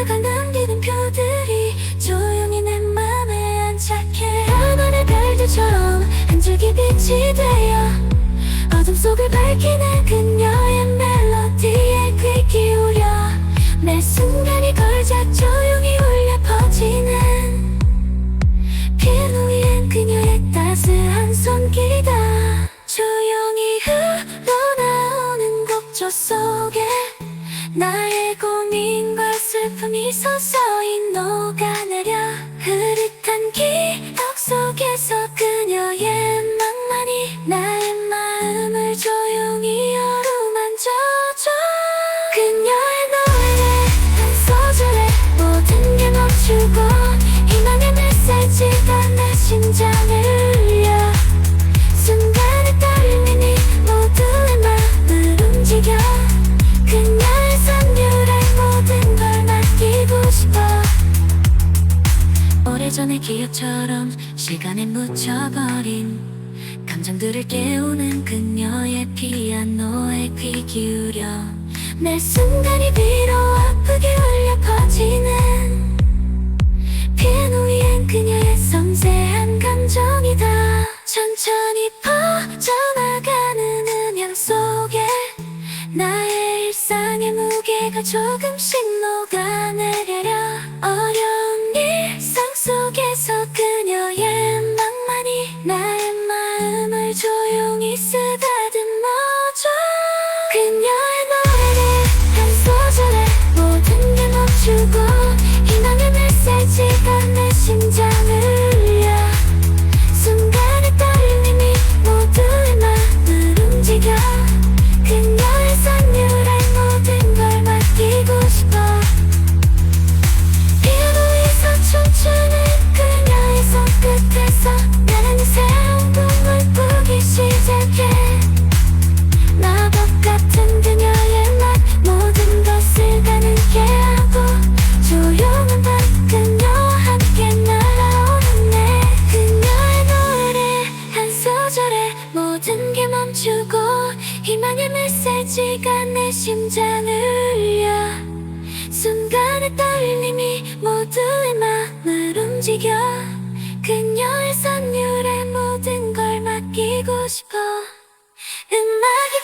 그녀가 남기는 표들이 조용히 내 맘에 안착해. 하늘의 별들처럼 한 줄기 빛이 되어 어둠 속을 밝히는 그녀의 멜로디에 귀 기울여 매 순간이 걸작 조용히 울려 퍼지는 피아노 위엔 그녀의 따스한 손길이다. 조용히 흘러나오는 곡조 속에 나의 고민 slip for me so sorry 오래전의 기억처럼 시간에 묻혀버린 감정들을 깨우는 그녀의 피아노에 귀 기울여 매 순간이 비로 아프게 울려 퍼지는 피아노 위엔 그녀의 섬세한 감정이다 천천히 퍼져나가는 음향 속에 나의 일상의 무게가 조금씩 녹아내려 어려 모든 멈추고 희망의 메시지가 내 심장을 울려. 순간의 떨림이 모두의 마음을 움직여. 그녀의 선율에 모든 걸 맡기고 싶어. 음악